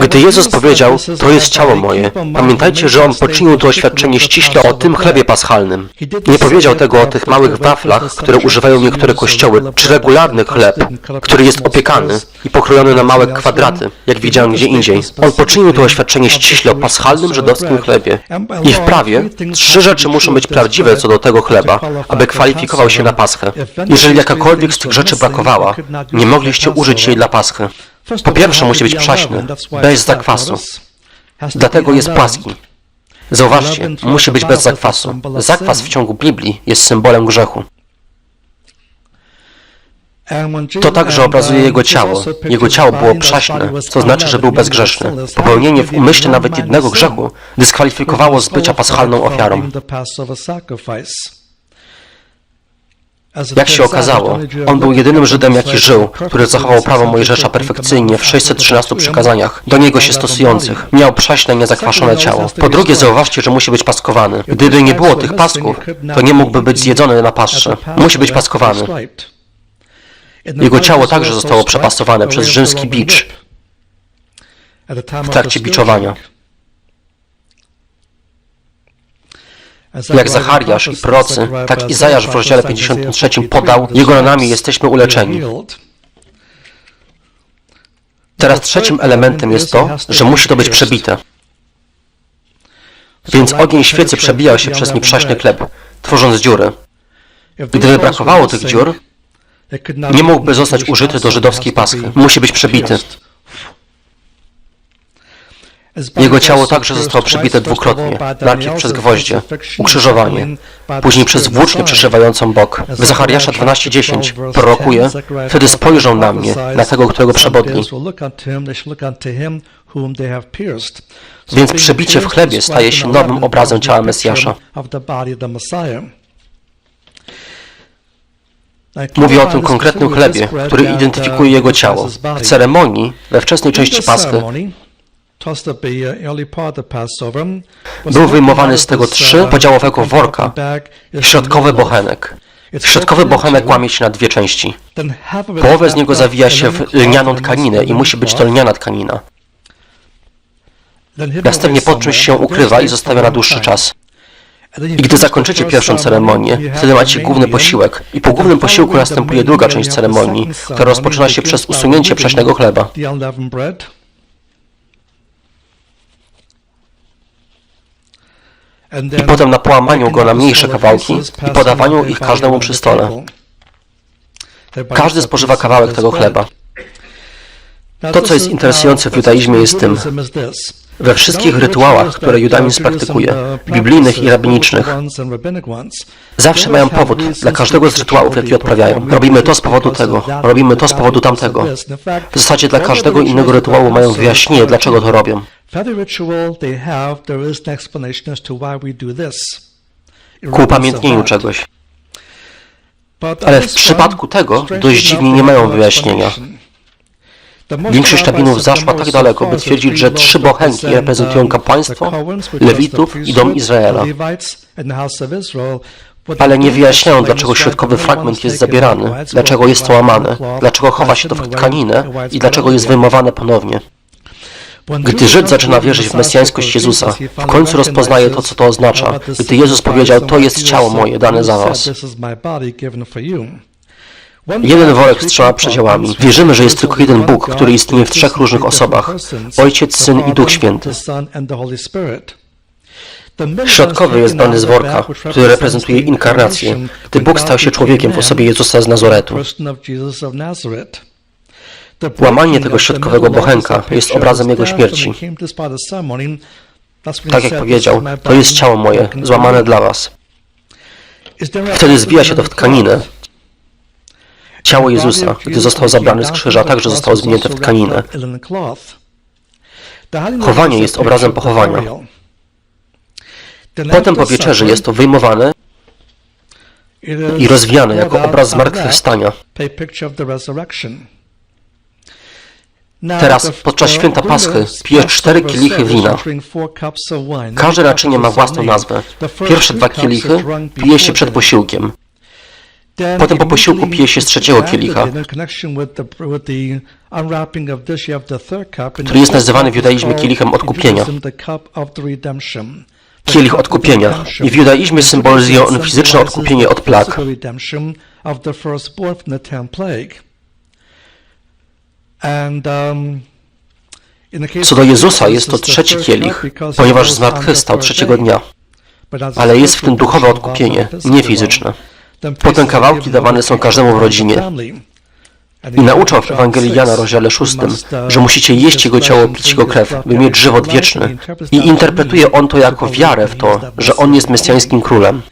Gdy Jezus powiedział, to jest ciało moje, pamiętajcie, że On poczynił to oświadczenie ściśle o tym chlebie paschalnym. Nie powiedział tego o tych małych waflach, które używają niektóre kościoły, czy regularny chleb, który jest opiekany i pokrojony na małe kwadraty, jak widziałem gdzie indziej. On poczynił to oświadczenie ściśle o paschalnym żydowskim chlebie. I w prawie trzy rzeczy muszą być prawdziwe co do tego chleba, aby kwalifikował się na paschę. Jeżeli jakakolwiek z tych rzeczy brakowała, nie mogliście użyć jej dla paschy. Po pierwsze musi być przaśny, bez zakwasu. Dlatego jest płaski. Zauważcie, musi być bez zakwasu. Zakwas w ciągu Biblii jest symbolem grzechu. To także obrazuje jego ciało. Jego ciało było przaśne, co znaczy, że był bezgrzeszny. Popełnienie w umyśle nawet jednego grzechu dyskwalifikowało z bycia paschalną ofiarą. Jak się okazało, on był jedynym Żydem, jaki żył, który zachował prawo Mojżesza perfekcyjnie w 613 przykazaniach, do niego się stosujących. Miał przaśne, niezakwaszone ciało. Po drugie, zauważcie, że musi być paskowany. Gdyby nie było tych pasków, to nie mógłby być zjedzony na pasrze. Musi być paskowany. Jego ciało także zostało przepasowane przez rzymski bicz w trakcie biczowania. Jak Zachariasz i prorocy, tak Izajasz w rozdziale 53 podał, Jego ranami jesteśmy uleczeni. Teraz trzecim elementem jest to, że musi to być przebite. Więc ogień świecy przebijał się przez nieprzaśny chleb, tworząc dziury. Gdyby brakowało tych dziur, nie mógłby zostać użyty do żydowskiej paschy. Musi być przebity. Jego ciało także zostało przebite dwukrotnie, najpierw przez gwoździe, ukrzyżowanie, później przez włócznię przeszywającą bok. W Zachariasza 12:10 prorokuje, wtedy spojrzą na mnie, na tego, którego przebodli. Więc przebicie w chlebie staje się nowym obrazem ciała Mesjasza. Mówię o tym konkretnym chlebie, który identyfikuje jego ciało. W ceremonii, we wczesnej części Paschy, był wyjmowany z tego trzy podziałowego worka środkowy bochenek. Środkowy bochenek łamie się na dwie części. Połowę z niego zawija się w lnianą tkaninę i musi być to lniana tkanina. Następnie pod czymś się ukrywa i zostawia na dłuższy czas. I gdy zakończycie pierwszą ceremonię, wtedy macie główny posiłek. I po głównym posiłku następuje druga część ceremonii, która rozpoczyna się przez usunięcie prześnego chleba. I potem na połamaniu go na mniejsze kawałki i podawaniu ich każdemu przy stole. Każdy spożywa kawałek tego chleba. To, co jest interesujące w judaizmie, jest tym, We wszystkich rytuałach, które judaizm praktykuje, biblijnych i rabinicznych, zawsze mają powód dla każdego z rytuałów, jaki odprawiają. Robimy to z powodu tego, robimy to z powodu tamtego. W zasadzie dla każdego innego rytuału mają wyjaśnienie, dlaczego to robią. Ku upamiętnieniu czegoś. Ale w przypadku tego dość dziwnie nie mają wyjaśnienia. Większość rabinów zaszła tak daleko, by twierdzić, że trzy bochenki reprezentują kapłaństwo, Lewitów i dom Izraela. Ale nie wyjaśniają, dlaczego środkowy fragment jest zabierany, dlaczego jest to łamane, dlaczego chowa się to w tkaninę i dlaczego jest wyjmowane ponownie. Gdy Żyd zaczyna wierzyć w mesjańskość Jezusa, w końcu rozpoznaje to, co to oznacza. Gdy Jezus powiedział, to jest ciało moje dane za was. Jeden worek z trzema przedziałami. Wierzymy, że jest tylko jeden Bóg, który istnieje w trzech różnych osobach. Ojciec, Syn i Duch Święty. Środkowy jest dany z worka, który reprezentuje inkarnację, gdy Bóg stał się człowiekiem w osobie Jezusa z Nazoretu. Łamanie tego środkowego bochenka jest obrazem Jego śmierci. Tak jak powiedział, to jest ciało moje, złamane dla was. Wtedy zwija się to w tkaninę. Ciało Jezusa, gdy został zabrany z krzyża, także zostało zwinięte w tkaninę. Chowanie jest obrazem pochowania. Potem po wieczerzy jest to wyjmowane i rozwijane jako obraz zmartwychwstania. Teraz podczas święta Paschy pijesz cztery kielichy wina. Każde naczynie ma własną nazwę. Pierwsze dwa kielichy pije się przed posiłkiem. Potem po posiłku pije się z trzeciego kielicha, który jest nazywany w judaizmie kielichem odkupienia. kielich odkupienia. I w judaizmie symbolizuje on fizyczne odkupienie od plag. Co do Jezusa, jest to trzeci kielich, ponieważ zmartwychwstał trzeciego dnia. Ale jest w tym duchowe odkupienie, nie fizyczne. Potem kawałki dawane są każdemu w rodzinie. I nauczał w Ewangelii Jana, rozdziale 6, że musicie jeść Jego ciało, pić Jego krew, by mieć żywot wieczny. I interpretuje on to jako wiarę w to, że On jest mesjańskim królem.